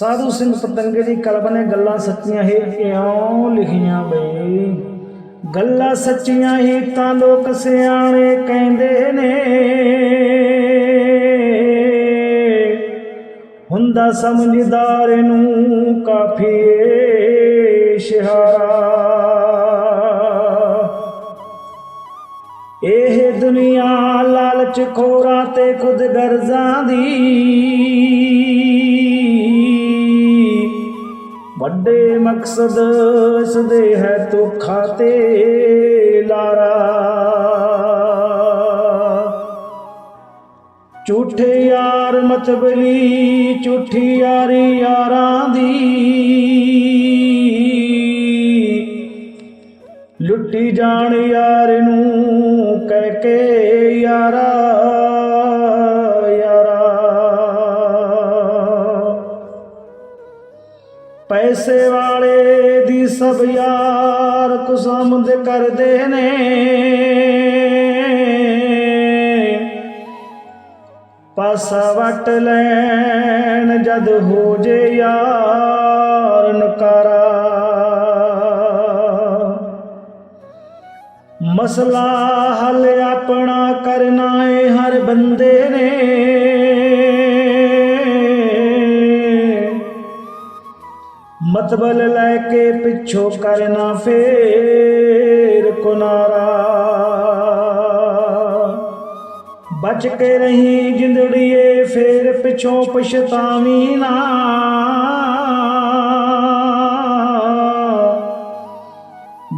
ਸਾਧੂ ਸਿੰਘ ਪਤੰਗੇ ਦੀ club ਨੇ ਗੱਲਾਂ ਸੱਚੀਆਂ ਹੀ ਇਉਂ ਲਿਖੀਆਂ ਬਈ? ਗੱਲਾਂ ਸੱਚੀਆਂ ਹੀ ਤਾਂ ਲੋਕ ਸਿਆਣੇ ਕਹਿੰਦੇ ਨੇ। ਹੁੰਦਾ ਸਮਝਦਾਰ ਨੂੰ ਕਾਫੀ ਏ ਇਹ ਦੁਨੀਆ ਲਾਲਚ ਖੋਰਾਂ ਤੇ ਖੁਦ ਗਰਜ਼ਾਂ ਦੀ ਵੱਡੇ ਮਕਸਦ ਇਸ ਦੇ ਹੈ ਧੋਖਾ ਤੇ ਲਾਰਾ। ਝੂਠੇ ਯਾਰ ਮਤਬਲੀ ਝੂਠੀ ਯਾਰੀ ਯਾਰਾਂ ਦੀ। ਲੁੱਟੀ ਜਾਣ ਯਾਰ ਨੂੰ ਕਹਿ ਕੇ ਯਾਰਾ। ਪੈਸੇ ਵਾਲੇ ਦੀ ਸਭ ਯਾਰ ਕੁਸਮਦ ਕਰਦੇ ਨੇ। ਪਾਸਾ ਵਟ ਲੈਣ ਜਦ ਹੋ ਜੇ ਯਾਰ ਨਕਾਰਾ। ਮਸਲਾ ਹੱਲ ਆਪਣਾ ਕਰਨਾ ਏ ਹਰ ਬੰਦੇ ਨੇ। ਮਤਬਲ ਲੈ ਕੇ ਪਿੱਛੋਂ ਕਰਨਾ ਫੇਰ ਕੁਨਾਰਾ। ਬਚ ਕੇ ਰਹੀ ਜਿੰਦੜੀਏ, ਫੇਰ ਪਿੱਛੋਂ ਪਛਤਾਵੀ ਨਾ।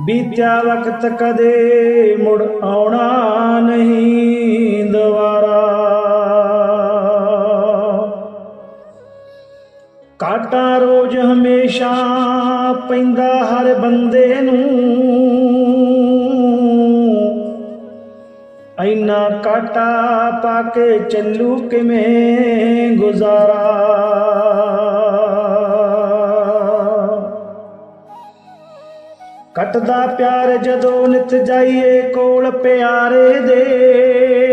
ਬੀਤਿਆ ਵਕਤ ਕਦੇ ਮੁੜ ਆਉਣਾ ਨਹੀਂ ਦੁਬਾਰਾ। ਕਾਟਾ ਰੋ ਰੋਜ਼ ਹਮੇਸ਼ਾ ਪੈਂਦਾ ਹਰ ਬੰਦੇ ਨੂੰ। ਐਨਾ ਕਾਟਾ ਪਾ ਕੇ ਚੱਲੂ ਕਿਵੇਂ ਗੁਜ਼ਾਰਾ। ਕੱਟਦਾ ਪਿਆਰ ਜਦੋਂ ਨਿਤ ਜਾਈਏ ਕੋਲ ਪਿਆਰੇ ਦੇ।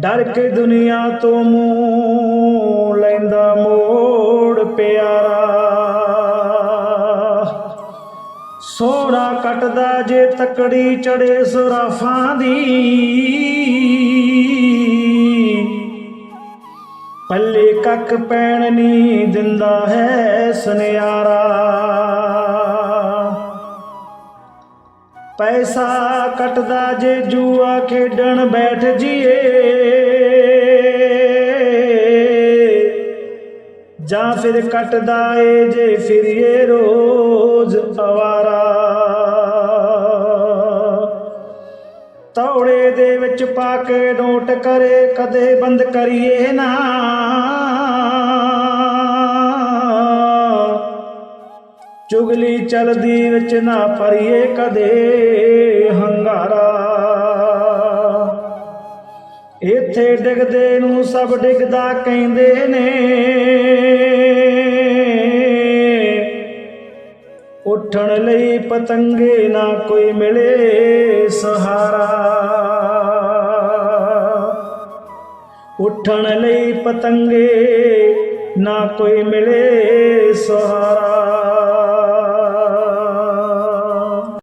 ਡਰ ਕੇ ਦੁਨੀਆ ਤੋਂ ਮੂੰਹ ਲੈਂਦਾ ਮੋੜ ਪਿਆਰਾ। ਸੋਹਣਾ ਕੱਟਦਾ ਜੇ ਤਕੜੀ ਚੜੇ ਸੁਰਾਫਾਂ ਦੀ। ਪੱਲੇ ਕੱਕ ਪੈਣ ਨਹੀਂ ਦਿੰਦਾ ਹੈ ਸੁਨਿਆਰਾ। ਪੈਸਾ ਕੱਟਦਾ ਜੇ ਜੂਆ ਖੇਡਣ ਬੈਠ ਜੀਏ। ਜਾਂ ਫਿਰ ਕੱਟਦਾ ਏ ਜੇ ਫਿਰੀਏ ਰੋਜ਼ ਅਵਾਰਾ ਤੌੜੇ ਦੇ ਵਿੱਚ ਪਾ ਕੇ ਨੋਟ ਕਰੇ, ਕਦੇ ਬੰਦ ਕਰੀਏ ਨਾ। ਚੁਗਲੀ ਚਲਦੀ ਵਿੱਚ ਨਾ ਪਰੀਏ ਕਦੇ ਹੰਗਾਰਾ। ਇੱਥੇ ਡਿੱਗਦੇ ਨੂੰ ਸਭ ਡਿੱਗਦਾ ਕਹਿੰਦੇ ਨੇ। ਉੱਠਣ ਲਈ ਪਤੰਗੇ ਨਾ ਕੋਈ ਮਿਲੇ ਸਹਾਰਾ। ਉੱਠਣ ਲਈ ਪਤੰਗੇ ਨਾ ਕੋਈ ਮਿਲੇ ਸਹਾਰਾ।